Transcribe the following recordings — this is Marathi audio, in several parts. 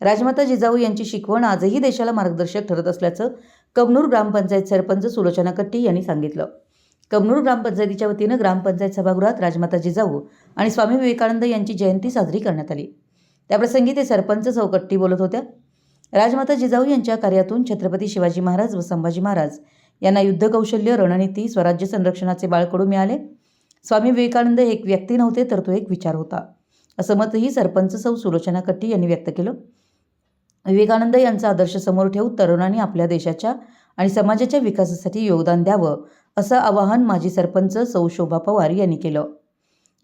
राजमाता जिजाऊ यांची शिकवण आजही देशाला मार्गदर्शक ठरत असल्याचं कबनूर ग्रामपंचायत सरपंच सुलोचना कट्टी यांनी सांगितलं. कबनूर ग्रामपंचायतीच्या वतीनं ग्रामपंचायत सभागृहात राजमाता जिजाऊ आणि स्वामी विवेकानंद यांची जयंती साजरी करण्यात आली. त्याप्रसंगी ते सरपंच चौकट्टी बोलत होत्या. राजमाता जिजाऊ यांच्या कार्यातून छत्रपती शिवाजी महाराज व संभाजी महाराज यांना युद्धकौशल्य रणनीती स्वराज्य संरक्षणाचे बाळकडू मिळाले. स्वामी विवेकानंद एक व्यक्ती नव्हते तर तो एक विचार होता. असं मतही सरपंच सौ सुलोचना कट्टी यांनी व्यक्त केलं. विवेकानंद यांचा आदर्श समोर ठेवून तरुणांनी आपल्या देशाच्या आणि समाजाच्या विकासासाठी योगदान द्यावं असं आवाहन माजी सरपंच सौ शोभा पवार यांनी केलं.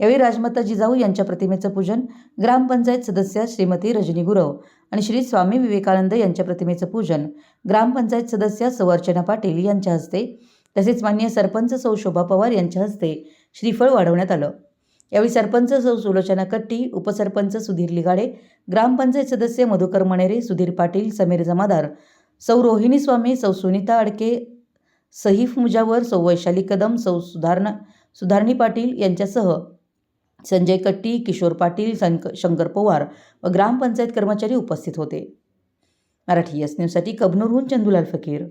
यावेळी राजमाता जिजाऊ यांच्या प्रतिमेचं पूजन ग्रामपंचायत सदस्य श्रीमती रजनी गुरव आणि श्री स्वामी विवेकानंद यांच्या प्रतिमेचं पूजन ग्रामपंचायत सदस्य सौ पाटील यांच्या हस्ते तसेच मान्य सरपंच सौ शोभा पवार यांच्या हस्ते श्रीफळ वाढवण्यात आलं. यावेळी सरपंच सौ सुलोचना कट्टी उपसरपंच सुधीर लिगाडे ग्रामपंचायत सदस्य मधुकर मणेरे सुधीर पाटील समीर जमादार सौ रोहिणी स्वामी सौ सुनीता अडके सहीफ मुजावर सौ वैशाली कदम सौ सुधारणा सुधारणी पाटील यांच्यासह संजय कट्टी किशोर पाटील संक शंकर पवार व ग्रामपंचायत कर्मचारी उपस्थित होते. मराठी एस न्यूजसाठी कबनूरहून चंदुलाल फकीर.